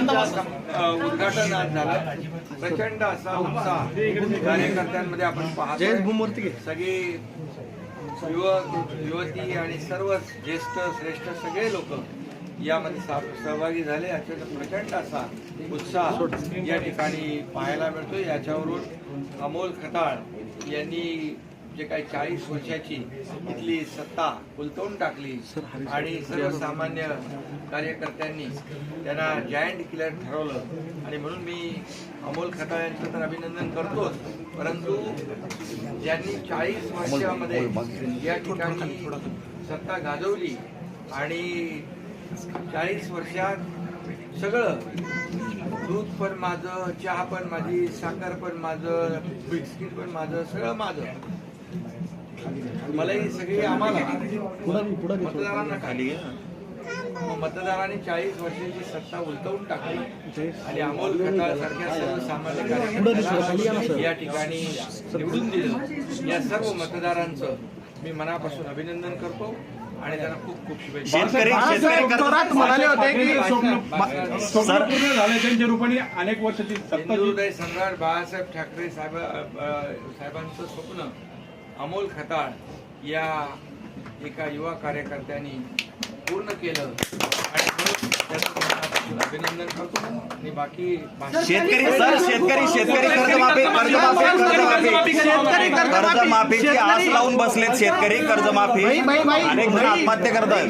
उद्घाटन आज झालं प्रचंड असा उत्साह कार्यकर्त्यांमध्ये आपण पाहतो सगळी युवक युवती आणि सर्व ज्येष्ठ श्रेष्ठ सगळे लोक यामध्ये सा- सहभागी झाले याच्यात प्रचंड असा उत्साह. या ठिकाणी पाहायला मिळतो याच्यावरून अमोल खताळ यांनी जे काही चाळीस वर्षाची इथली सत्ता उलटवून टाकली आणि सर्वसामान्य कार्यकर्त्यांनी त्यांना जायंट किलर ठरवलं. आणि म्हणून मी अमोल खताळ यांचं तर अभिनंदन करतोच. परंतु ज्यांनी चाळीस वर्षामध्ये या ठिकाणी सत्ता गाजवली आणि चाळीस वर्षात सगळं दूध पण माझं चहा पण माझी साखर पण माझं बिस्किट पण माझं सगळं माझं मला ही सगळी आम्हाला. मतदारांना खाली मग मतदारांनी चाळीस वर्षाची सत्ता उलटवून टाकली. आणि अमोल खताळ सारख्या सर्वसामान्य कार्यकर्त्याला या ठिकाणी निवडून दिलं. या सर्व मतदारांचं मी मनापासून अभिनंदन करतो. आणि त्यांना खूप खूप शुभेच्छा. शेतकरी शेतकरी कर्ज- म्हणाले होते की स्वप्न- स्वप्न पूर्ण झाले त्यांच्या रूपाने अनेक वर्षाची सत्ता जी हिंदुहृदय सम्राट बाळासाहेब ठाकरे साहेब साहेबांचं स्वप्न अमोल खताळ या एका युवा कार्यकर्त्यांनी पूर्ण केलं. आणि म्हणून त्याचं मनापासून अभिनंदन करतो. आणि बाकी शेतकरी सर शेतकरी शेतकरी कर्जमाफी कर्जमाफी कर्जमाफी कर्जमाफीची आस लावून बसलेत शेतकरी कर्जमाफी. अनेक जण आत्महत्या करतात